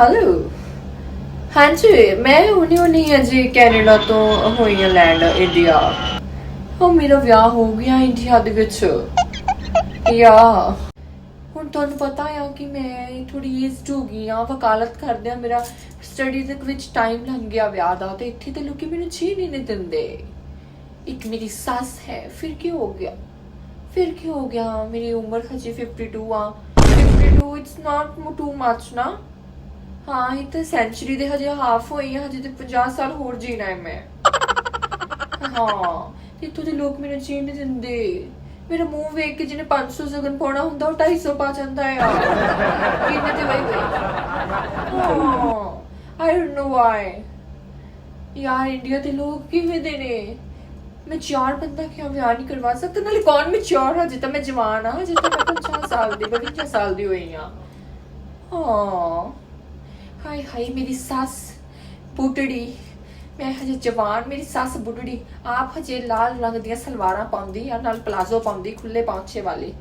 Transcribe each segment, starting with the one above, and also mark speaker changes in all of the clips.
Speaker 1: Hello ਹਾਂਜੀ, ਮੈਂ ਹੁਣੇ ਹੁਣੇ ਅਜੇ ਕੈਨੇਡਾ ਤੋਂ ਹੋਈ ਹਾਂ ਲੈਂਡ, ਇੰਡੀਆ। ਉਹ ਮੇਰਾ ਵਿਆਹ ਹੋ ਗਿਆ ਇੰਡੀਆ ਦੇ ਵਿੱਚ। ਯਾ। ਹੁਣ ਤੁਹਾਨੂੰ ਪਤਾ ਆ ਕਿ ਮੈਂ ਥੋੜੀ ਏਜਡ ਹੋ ਗਈ ਆ ਵਕਾਲਤ ਕਰਦੇ ਆ ਮੇਰਾ ਸਟੱਡੀ ਦੇ ਵਿੱਚ ਟਾਈਮ ਲੰਘ ਗਿਆ ਵਿਆਹ ਦਾ, ਤੇ ਇੱਥੇ ਤੇ ਲੋਕੀ ਮੈਨੂੰ ਜੀਣ ਹੀ ਨਹੀਂ ਦਿੰਦੇ। ਇੱਕ ਮੇਰੀ ਸੱਸ ਹੈ, ਫਿਰ ਕੀ ਹੋ ਗਿਆ? ਫਿਰ ਕੀ ਹੋ ਗਿਆ? ਮੇਰੀ ਉਮਰ ਹਜੇ 52 ਆ। 52 ਇਟਸ ਨਾਟ ਟੂ ਮੱਚ ਨਾ। ਹਾਂ, ਇਹ ਤਾਂ ਸੈਂਚੁਰੀ ਦੇ ਹਜੇ ਹਾਫ ਹੋਈ ਆ, ਹਜੇ ਤੇ 50 ਸਾਲ ਹੋਰ ਜੀਣਾ ਹੈ ਮੈਂ। ਹਾਂ, ਤੇ ਇੱਥੋਂ ਦੇ ਲੋਕ ਮੈਨੂੰ ਜੀਣ ਨਹੀਂ ਦਿੰਦੇ। ਮੇਰਾ ਮੂੰਹ ਵੇਖ ਕੇ ਜਿਹਨੇ 500 ਸਗਨ ਪਾਉਣਾ ਹੁੰਦਾ, ਉਹ 250 ਪਾ ਜਾਂਦਾ ਆ। ਕਿੰਨੇ ਤੇ ਵਈ ਗਈ ਆਈ ਡੋਨਟ ਨੋ ਵਾਈ ਯਾਰ ਇੰਡੀਆ ਦੇ ਲੋਕ ਕਿਵੇਂ ਦੇ ਨੇ? ਮੈਂ ਚਾਰ ਬੰਦਾ ਕਿਉਂ ਵਿਆਹ ਨਹੀਂ ਕਰਵਾ ਸਕਦਾ, ਨਾਲੇ ਕੌਣ ਮੈਂ ਚਾਰ ਹਜੇ ਤਾਂ ਮੈਂ ਜਵਾਨ ਆ, ਹਜੇ ਮੈਂ 50 ਸਾਲ ਦੀ 52 ਸਾਲ ਦੀ ਹੋਈ ਆ। ਹਾਂ। ਹਾਏ ਹਾਏ ਮੇਰੀ ਸੱਸ ਬੁੱਢੜੀ, ਮੈਂ ਹਜੇ ਜਵਾਨ, ਮੇਰੀ ਸੱਸ ਬੁੱਢੜੀ, ਆਪ ਹਜੇ ਲਾਲ ਰੰਗ ਦੀਆਂ ਸਲਵਾਰਾਂ ਪਾਉਂਦੀ ਆ, ਨਾਲ ਪਲਾਜ਼ੋ ਪਾਉਂਦੀ ਖੁੱਲੇ ਪਾਂਚੇ ਵਾਲੇ।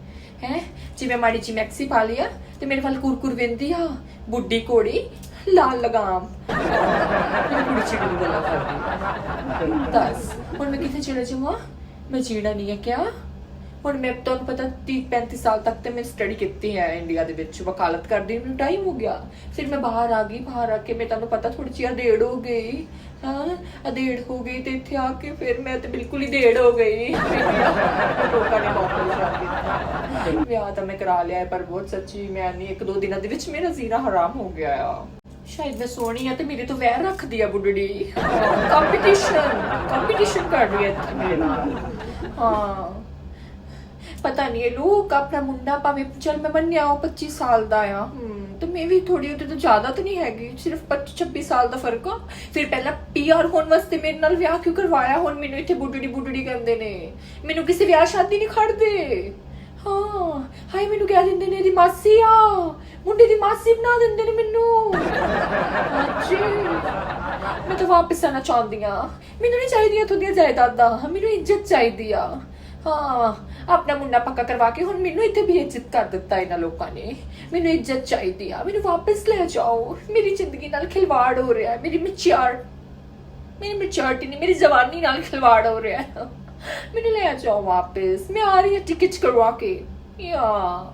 Speaker 1: ਹੈ, ਜਿਵੇਂ ਮਾੜੀ ਜੀ ਮੈਕਸੀ ਪਾ ਲਿਆ ਤੇ ਮੇਰੇ ਵੱਲ ਕੁਰਕੁਰ ਵੇਂਦੀ ਆ, ਬੁੱਢੀ ਕੋੜੀ ਲਾਲ ਲਗਾਮ। ਕੁੜੀ ਚਿੜੀ ਗੱਲਾਂ ਕਰਦੀ। ਦੱਸ, ਹੁਣ ਮੈਂ ਕਿੱਥੇ ਚਲੇ ਜਾਵਾਂ? ਮੈਂ ਜੀਣਾ ਨਹੀਂ ਆ ਕਿਆ? ਹੁਣ ਮੈਂ ਤੁਹਾਨੂੰ ਪਤਾ 30 35 ਸਾਲ ਤੱਕ ਤੇ ਮੈਂ ਸਟੱਡੀ ਕੀਤੀ ਹੈ ਇੰਡੀਆ ਦੇ ਵਿੱਚ, ਵਕਾਲਤ ਕਰਦੀ ਨੂੰ ਟਾਈਮ ਹੋ ਗਿਆ। ਫਿਰ ਮੈਂ ਬਾਹਰ ਆ ਗਈ, ਬਾਹਰ ਆ ਕੇ ਮੈਂ ਤੁਹਾਨੂੰ ਪਤਾ ਥੋੜੀ ਜਿਹੀ ਅਧੇੜ ਹੋ ਗਈ। ਹਾਂ, ਅਧੇੜ ਹੋ ਗਈ ਤੇ ਇੱਥੇ ਆ ਕੇ ਫਿਰ ਮੈਂ ਤੇ ਬਿਲਕੁਲ ਹੀ ਢੇੜ ਹੋ ਗਈ। ਲੋਕਾਂ ਨੇ ਨੌਕਰੀ ਛੱਡ ਵਿਆਹ ਤਾਂ ਮੈਂ ਕਰਾ ਲਿਆ ਪਰ ਬਹੁਤ ਸੱਚੀ ਮੈਂ ਨਹੀਂ ਇੱਕ ਦੋ ਦਿਨਾਂ ਦੇ ਵਿੱਚ ਮੇਰਾ ਜ਼ੀਣਾ ਹਰਾਮ ਹੋ ਗਿਆ ਆ। ਸ਼ਾਇਦ ਮੈਂ ਸੋਹਣੀ ਆ ਤੇ ਮੇਰੇ ਤੋਂ ਵੈਰ ਰੱਖਦੀ ਆ ਬੁੱਢੜੀ। ਕੰਪੀਟੀਸ਼ਨ ਕੰਪੀਟੀਸ਼ਨ ਕਰ ਰਹੀ ਹੈ ਮੇਰੇ ਨਾਲ। ਹਾਂ। ਪਤਾ ਨਹੀਂ ਇਹ ਲੋਕ ਆਪਣਾ ਮੁੰਡਾ ਭਾਵੇਂ ਚਲ ਮੈਂ ਮੰਨਿਆ ਉਹ 25 ਸਾਲ ਦਾ ਆ। ਤੇ ਮੈਂ ਵੀ ਥੋੜੀ ਉਹਦੇ ਤੋਂ ਜ਼ਿਆਦਾ ਤਾਂ ਨਹੀਂ ਹੈਗੀ ਸਿਰਫ 25 26 ਸਾਲ ਦਾ ਫ਼ਰਕ ਆ। ਫਿਰ ਪਹਿਲਾਂ ਪੀਆਰ ਹੋਣ ਵਾਸਤੇ ਮੇਰੇ ਨਾਲ ਵਿਆਹ ਕਿਉਂ ਕਰਵਾਇਆ? ਹੁਣ ਮੈਨੂੰ ਇੱਥੇ ਬੁੱਢੜੀ ਬੁੱਢੜੀ ਕਹਿੰਦੇ ਨੇ। ਮੈਨੂੰ ਕਿਸੇ ਵਿਆਹ ਸ਼ਾਦੀ ਨਹੀਂ ਖੜਦੇ। ਹਾਂ ਹਾਏ ਮੈਨੂੰ ਕਹਿ ਦਿੰਦੇ ਨੇ ਇਹਦੀ ਮਾਸੀ ਆ। ਮੁੰਡੇ ਦੀ ਮਾਸੀ ਬਣਾ ਦਿੰਦੇ ਨੇ ਮੈਨੂੰ। ਅੱਛੀ ਮੈਂ ਤਾਂ ਵਾਪਸ ਆਣਾ ਚਾਹੁੰਦੀ ਆ। ਮੈਨੂੰ ਨਹੀਂ ਚਾਹੀਦੀਆਂ ਤੁਹਾਡੀਆਂ ਜਾਇਦਾਦਾਂ। ਮੈਨੂੰ ਇੱਜ਼ਤ ਚਾਹੀਦੀ ਆ। ਹਾਂ, ਆਪਣਾ ਮੁੰਡਾ ਪੱਕਾ ਕਰਵਾ ਕੇ ਹੁਣ ਮੈਨੂੰ ਇੱਥੇ ਵੀ ਇੱਜ਼ਤ ਕਰ ਦਿੱਤਾ ਇਹਨਾਂ ਲੋਕਾਂ ਨੇ। ਮੈਨੂੰ ਇੱਜ਼ਤ ਚਾਹੀਦੀ ਆ, ਮੈਨੂੰ ਵਾਪਸ ਲੈ ਜਾਓ। ਮੇਰੀ ਜ਼ਿੰਦਗੀ ਨਾਲ ਖਿਲਵਾੜ ਹੋ ਰਿਹਾ ਹੈ, ਮੇਰੀ ਮੈਚਿਓਰ ਮੇਰੀ ਮੈਚਿਓਰਟੀ ਨਹੀਂ, ਮੇਰੀ ਜਵਾਨੀ ਨਾਲ ਖਿਲਵਾੜ ਹੋ ਰਿਹਾ ਹੈ। ਮੈਨੂੰ ਲੈ ਜਾਓ ਵਾਪਸ, ਮੈਂ ਆ ਰਹੀ ਹਾਂ ਟਿਕਟ ਕਰਵਾ ਕੇ। ਯਾ